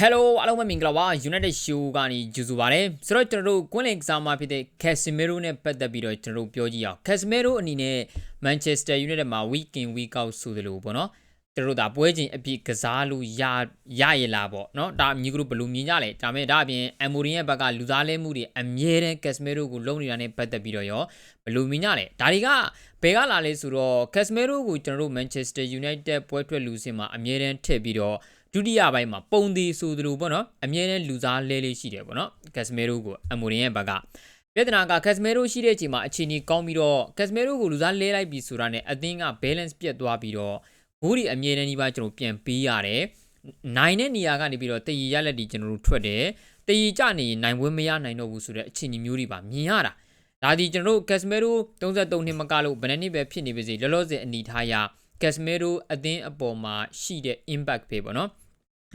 Hello အားလုံးပဲမင်္ဂလာပါ United Show ကနေကြိုဆိုပါရစေဆိုတော့ကျွန်တော်တို့ကွင်းလင်ကစားမဖြစ်တဲ့ Casemiro နဲ့ပတ်သက်ပြီးတော့ကျွန်တော်တို့ပြောကြည့်အောင် Casemiro အနေနဲ့ Manchester United မှာ week in week out ဆိုသလိုပေါ့နော်ကျွန်တော်တို့ဒါပွဲချင်းအပြည့်ကစားလို့ရရရလားပေါ့နော်ဒါအမျိုးကဘယ်လိုမြင်ကြလဲဒါမဲ့ဒါအပြင် Amorim ရဲ့ဘက်ကလူသားလဲမှုတွေအမြဲတမ်း Casemiro ကိုလုံနေတာနဲ့ပတ်သက်ပြီးတော့ရောဘယ်လိုမြင်ကြလဲဒါတွေကဘယ်ကလာလဲဆိုတော့ Casemiro ကိုကျွန်တော်တို့ Manchester United ပွဲထွက်လူစင်မှာအမြဲတမ်းထည့်ပြီးတော့ ဒုတိယပိုင်းမှာပုံသေးဆိုသလိုပေါ့နော်အမြဲတမ်းလူစားလဲလေးရှိတယ်ပေါ့နော်ကက်စမဲရိုကိုအမိုရင်ရဲ့ဘက်ကပြဿနာကကက်စမဲရိုရှိတဲ့အချိန်မှာအခြေအနေကောင်းပြီးတော့ကက်စမဲရိုကိုလူစားလဲလိုက်ပြီးဆိုတာနဲ့အသင်းက balance ပြတ်သွားပြီးတော့ဂိုးဒီအမြဲတမ်းဒီပါကျွန်တော်ပြန်ပေးရတယ်နိုင်တဲ့နေရာကနေပြီးတော့တည်ရရက်လက်ဒီကျွန်တော်တို့ထွက်တယ်တည်ကြနေရင်နိုင်ပွဲမရနိုင်တော့ဘူးဆိုတဲ့အခြေအနေမျိုးတွေပါမြင်ရတာဒါဒီကျွန်တော်တို့ကက်စမဲရို33နှစ်မကလို့ဘယ်နှစ်နှစ်ပဲဖြစ်နေပါစေလောလောဆယ်အနေထားရကက်စမဲရိုအသင်းအပေါ်မှာရှိတဲ့ impact ပဲပေါ့နော်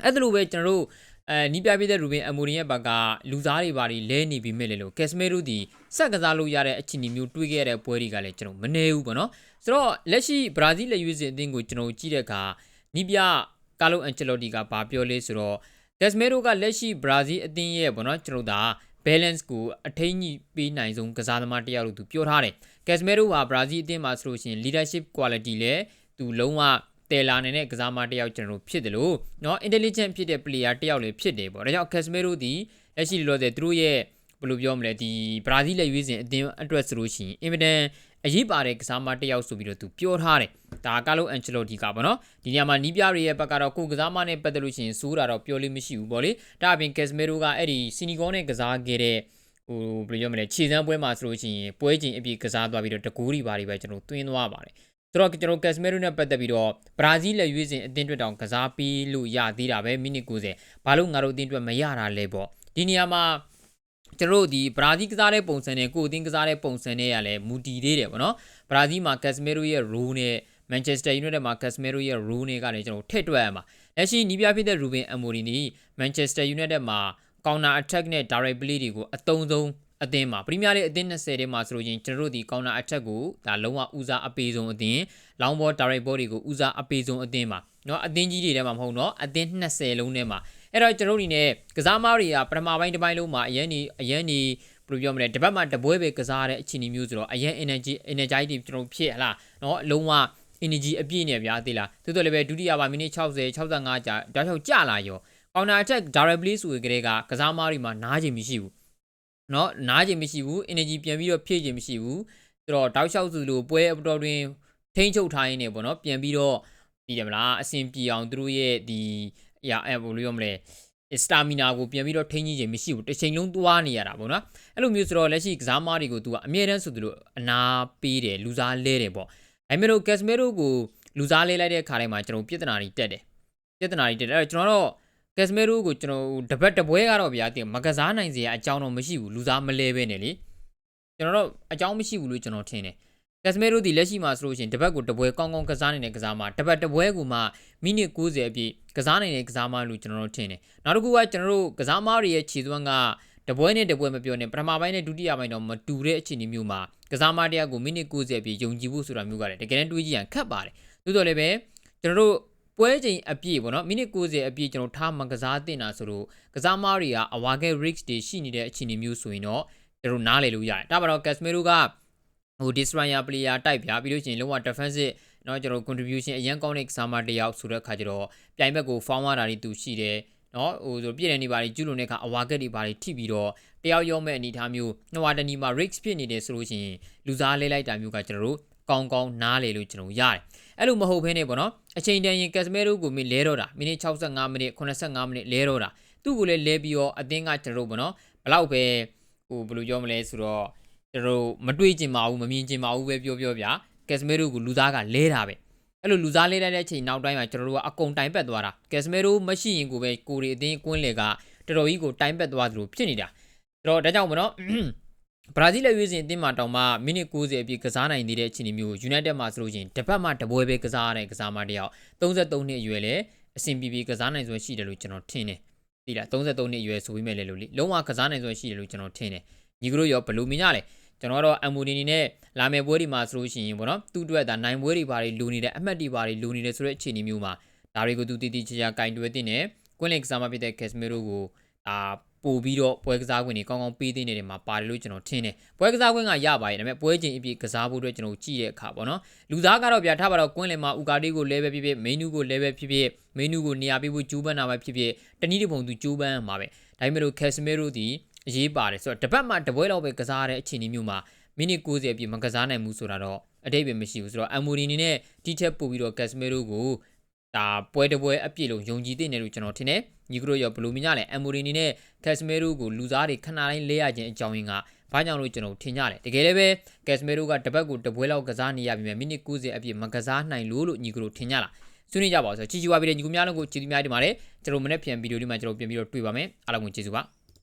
အဲ့ဒါလိုပဲကျွန်တော်တို့အဲနီးပြပြတဲ့ရူဘင်အမိုရီရဲ့ဘက်ကလူသားတွေပါတွေလဲနေပြီမဲ့လေလို့ကက်စမဲရိုဒီစက်ကစားလို့ရတဲ့အခြေအနေမျိုးတွေးခဲ့တဲ့ပွဲတွေကလည်းကျွန်တော်မနေဘူးပေါ့နော်ဆိုတော့လက်ရှိဘရာဇီးလက်ရွေးစင်အသင်းကိုကျွန်တော်ကြည့်တဲ့အခါနီးပြကာလိုအန်ချယ်လိုတီကဘာပြောလဲဆိုတော့ကက်စမဲရိုကလက်ရှိဘရာဇီးအသင်းရဲ့ပေါ့နော်ကျွန်တော်ဒါ balance ကိုအထိန်းကြီးပေးနိုင်ဆုံးကစားသမားတစ်ယောက်လို့သူပြောထားတယ်ကက်စမဲရိုဟာဘရာဇီးအသင်းမှာဆိုလို့ရှိရင် leadership quality လည်းသူလုံးဝ တယ်လာနေတဲ့ကစားမတစ်ယောက်ကျွန်တော်တို့ဖြစ်တယ်လို့เนาะ intelligent ဖြစ်တဲ့ player တစ်ယောက်လည်းဖြစ်တယ်ပေါ့ဒါကြောင့် Casemiro ဒီလက်ရှိလောဆယ်သူတို့ရဲ့ဘယ်လိုပြောမလဲဒီဘရာဇီးလက်ရွေးစင်အသင်းအတွက်ဆိုလို့ရှိရင်အင်မတန်အရေးပါတဲ့ကစားမတစ်ယောက်ဆိုပြီးတော့သူပြောထားတယ်ဒါကာလိုအန်ချယ်လိုတီကပေါ့နော်ဒီနေရာမှာနီးပြတွေရဲ့ဘက်ကတော့ကိုကစားမနဲ့ပတ်သက်လို့ရှိရင်စိုးတာတော့ပြောလို့မရှိဘူးပေါ့လေဒါအပြင် Casemiro ကအဲ့ဒီစီနီဂေါနဲ့ကစားခဲ့တဲ့ဟိုဘယ်လိုပြောမလဲခြေစမ်းပွဲမှာဆိုလို့ရှိရင်ပွဲချင်းအပြည့်ကစားသွားပြီးတော့တကူးတွေပါတွေပဲကျွန်တော်တွင်းသွားပါတယ် ဆိုတော့ကျွန်တော်ကက်စမဲရိုနဲ့ပတ်သက်ပြီးတော့ဘရာဇီးလက်ရွေးစင်အသင်းအတွက်တောင်ကစားပြီးလို့ရသေးတာပဲမိနစ်90ဘာလို့ငါတို့အသင်းအတွက်မရတာလဲပေါ့ဒီနေရာမှာကျွန်တော်တို့ဒီဘရာဇီးကစားတဲ့ပုံစံနဲ့ကိုအသင်းကစားတဲ့ပုံစံနဲ့ရလဲမူတည်သေးတယ်ပေါ့နော်ဘရာဇီးမှာကက်စမဲရိုရဲ့ role နဲ့ Manchester United မှာ Casemiro ရဲ့ role နဲ့ကလည်းကျွန်တော်ထည့်တွက်ရမှာလက်ရှိနီးပြဖြစ်တဲ့ Ruben Amorim နီ Manchester United မှာ counter attack နဲ့ direct play တွေကိုအတုံးဆုံး အသင်းမှာပရီးမီးယားလိအသင်း20ထဲမှာဆိုလို့ချင်းကျွန်တော်တို့ဒီ counter attack ကိုဒါလုံးဝဦးစားအပေးဆုံးအသင်း long ball direct ball တွေကိုဦးစားအပေးဆုံးအသင်းမှာเนาะအသင်းကြီးတွေထဲမှာမဟုတ်เนาะအသင်း20လုံးထဲမှာအဲ့တော့ကျွန်တော်တို့ဒီနဲ့ကစားမားတွေကပထမပိုင်းတစ်ပိုင်းလုံးမှာအရင်နေအရင်နေဘယ်လိုပြောမလဲတပတ်မှတပွဲပဲကစားတဲ့အခြေအနေမျိုးဆိုတော့အရင် energy energy တွေကျွန်တော်ဖြစ်ဟလားเนาะလုံးဝ energy အပြည့်နဲ့ဗျာသိလားသို့တော်လည်းပဲဒုတိယပိုင်းမိနစ်60 65ကြာတောက်ချောက်ကြာလာရော counter attack directly ဆိုကြတဲ့ကကစားမားတွေမှာနားချင်မရှိဘူး เนาะနားချင်မရှိဘူး energy ပြန်ပြီးတော့ဖြည့်ချင်မရှိဘူးဆိုတော့တောက်လျှောက်စုလိုပွဲအတော်တွင်ထိန်းချုပ်ထားရင်းနေပေါ့เนาะပြန်ပြီးတော့ပြီးတယ်မလားအဆင်ပြေအောင်သူတို့ရဲ့ဒီအရာအဲ့ဘယ်လိုပြောမလဲစတာမီနာကိုပြန်ပြီးတော့ထိန်းကြီးခြင်းမရှိဘူးတစ်ချိန်လုံးသွားနေရတာပေါ့နော်အဲ့လိုမျိုးဆိုတော့လက်ရှိကစားမားတွေကိုသူကအမြဲတမ်းဆိုသူတို့အနာပေးတယ်လူစားလဲတယ်ပေါ့ဒါပေမဲ့လို့ကက်စမဲရိုကိုလူစားလဲလိုက်တဲ့ခါတိုင်းမှာကျွန်တော်ပြဿနာတွေတက်တယ်ပြဿနာတွေတက်တယ်အဲ့တော့ကျွန်တော်တော့ ကက်စမဲရိုကိုကျွန်တော်တပတ်တပွဲကတော့ဗျာတင်မကစားနိုင်စရာအကြောင်းတော့မရှိဘူးလူစားမလဲပဲနဲ့လေကျွန်တော်တော့အကြောင်းမရှိဘူးလို့ကျွန်တော်ထင်တယ်ကက်စမဲရိုဒီလက်ရှိမှာဆိုလို့ရှိရင်တပတ်ကိုတပွဲကောင်းကောင်းကစားနေတဲ့ကစားမှာတပတ်တပွဲကိုမှမိနစ်90အပြည့်ကစားနိုင်တဲ့ကစားမလို့ကျွန်တော်တို့ထင်တယ်နောက်တစ်ခုကကျွန်တော်တို့ကစားမတွေရဲ့ခြေသွမ်းကတပွဲနဲ့တပွဲမပြောနဲ့ပထမပိုင်းနဲ့ဒုတိယပိုင်းတော့မတူတဲ့အခြေအနေမျိုးမှာကစားမတရားကိုမိနစ်90အပြည့်ယုံကြည်ဖို့ဆိုတာမျိုးကလည်းတကယ်တမ်းတွေးကြည့်ရန်ခက်ပါတယ်သို့တော်လည်းပဲကျွန်တော်တို့ ပွဲချိန်အပြည့်ပေါ့နော်မိနစ်90အပြည့်ကျွန်တော်ထားမကစားတင်တာဆိုတော့ကစားမတွေကအဝါကဲ risk တွေရှိနေတဲ့အခြေအနေမျိုးဆိုရင်တော့ကျွန်တော်နားလည်လို့ရတယ်ဒါပါတော့ Casemiro ကဟို destroyer player type ပြပြီးလို့ရှိရင်လုံးဝ defensive เนาะကျွန်တော် contribution အရင်ကောင်းတဲ့ကစားမတယောက်ဆိုတဲ့အခါကျတော့ပြိုင်ဘက်ကို form ရတာတွေသူရှိတယ်เนาะဟိုဆိုပြည့်တယ်နေပါလိကျူးလွန်တဲ့အခါအဝါကက်တွေပါလိထိပြီးတော့တယောက်ရောမဲ့အနေထားမျိုးနှဝတနီမှာ risk ဖြစ်နေတယ်ဆိုလို့ရှိရင်လူစားလဲလိုက်တာမျိုးကကျွန်တော်တို့ ကောင်းကောင်းနားလေလို့ကျွန်တော်ရတယ်အဲ့လိုမဟုတ်ဘဲနဲ့ပေါ့နော်အချိန်တန်ရင်ကက်စမဲရိုကိုမင်းလဲတော့တာမိနစ်65မိနစ်85မိနစ်လဲတော့တာသူ့ကိုလည်းလဲပြီးတော့အသင်းကကျွန်တော်တို့ပေါ့နော်ဘလောက်ပဲဟိုဘယ်လိုပြောမလဲဆိုတော့ကျွန်တော်တို့မတွေးကျင်ပါဘူးမမြင်ကျင်ပါဘူးပဲပြောပြောဗျာကက်စမဲရိုကိုလူသားကလဲတာပဲအဲ့လိုလူစားလေးလိုက်တဲ့အချိန်နောက်တိုင်းမှာကျွန်တော်တို့ကအကုန်တိုင်ပက်သွားတာကက်စမဲရိုမရှိရင်ကိုပဲကိုရီအတင်းကွင်းလေကတော်တော်ကြီးကိုတိုင်ပက်သွားသလိုဖြစ်နေတာအဲ့တော့ဒါကြောင့်မနော် ဘရာဇီးလက်ရွေးစင်အသင်းမှာတောင်မှမိနစ်90အပြည့်ကစားနိုင်သေးတဲ့အခြေအနေမျိုး United မှာဆိုလို့ချင်းတစ်ပတ်မှတပွဲပဲကစားရတဲ့ကစားမတယောက်33နှစ်အရွယ်လေအဆင်ပြေပြေကစားနိုင်စွမ်းရှိတယ်လို့ကျွန်တော်ထင်တယ်သိလား33နှစ်အရွယ်ဆိုပြီးမဲ့လေလို့လေလုံးဝကစားနိုင်စွမ်းရှိတယ်လို့ကျွန်တော်ထင်တယ်ညီကတို့ရောဘယ်လိုမြင်ကြလဲကျွန်တော်တော့အမ်မိုဒီနီနဲ့လာမယ်ပွဲဒီမှာဆိုလို့ရှိရင်ပေါ့နော်သူ့အတွက်ဒါနိုင်ပွဲတွေဘာတွေလူနေတယ်အမှတ်တွေဘာတွေလူနေတယ်ဆိုတဲ့အခြေအနေမျိုးမှာဒါတွေကိုသူတည်တည်ချာချာကင်တွဲတင်တယ်ကွင်းလင်ကစားမဖြစ်တဲ့ Casemiro ကိုအာ ပို့ပြီးတော့ပွဲကစားခွင့်တွေကောင်းကောင်းပေးသေးနေတယ်မှာပါတယ်လို့ကျွန်တော်ထင်တယ်ပွဲကစားခွင့်ကရပါရဲ့ဒါပေမဲ့ပွဲချိန်အပြည့်ကစားဖို့အတွက်ကျွန်တော်ကြည့်ရတဲ့အခါပေါ့နော်လူသားကတော့ဗျာထားပါတော့ကွင်းလင်မှာဥကာတီကိုလဲပဲဖြစ်ဖြစ်မင်းနူးကိုလဲပဲဖြစ်ဖြစ်မင်းနူးကိုနေရာပေးဖို့ကြိုးပမ်းတာပဲဖြစ်ဖြစ်တနည်းတစ်ပုံသူကြိုးပမ်းမှာပဲဒါပေမဲ့လို့ Casemiro ဒီအရေးပါတယ်ဆိုတော့တစ်ပတ်မှတစ်ပွဲလောက်ပဲကစားရတဲ့အခြေအနေမျိုးမှာမိနစ်90အပြည့်မကစားနိုင်ဘူးဆိုတာတော့အတိတ်ပဲမရှိဘူးဆိုတော့အမ်မိုရီနီနဲ့တီချက်ပို့ပြီးတော့ Casemiro ကို ဒါပွဲတစ်ပွဲအပြည့်လုံးယုံကြည်တဲ့နေလို့ကျွန်တော်ထင်တယ်ညီကတို့ရောဘလိုမြင်ကြလဲအမ်မိုရီနီနဲ့ Casemiro ကိုလူစားတွေခဏတိုင်းလဲရခြင်းအကြောင်းရင်းကဘာကြောင့်လို့ကျွန်တော်ထင်ကြတယ်တကယ်လည်းပဲ Casemiro ကတစ်ပတ်ကိုတစ်ပွဲလောက်ကစားနေရပြီမြဲမိနစ်90အပြည့်မကစားနိုင်လို့လို့ညီကတို့ထင်ကြလားဆွေးနွေးကြပါဦးဆိုတော့ချီချီဝါပြီးတဲ့ညီကိုများလုံးကိုချီတီများဒီမှာလေကျွန်တော်မနေ့ပြန်ဗီဒီယိုဒီမှာကျွန်တော်ပြန်ပြီးတော့တွေ့ပါမယ်အားလုံးကိုကျေးဇူးပါ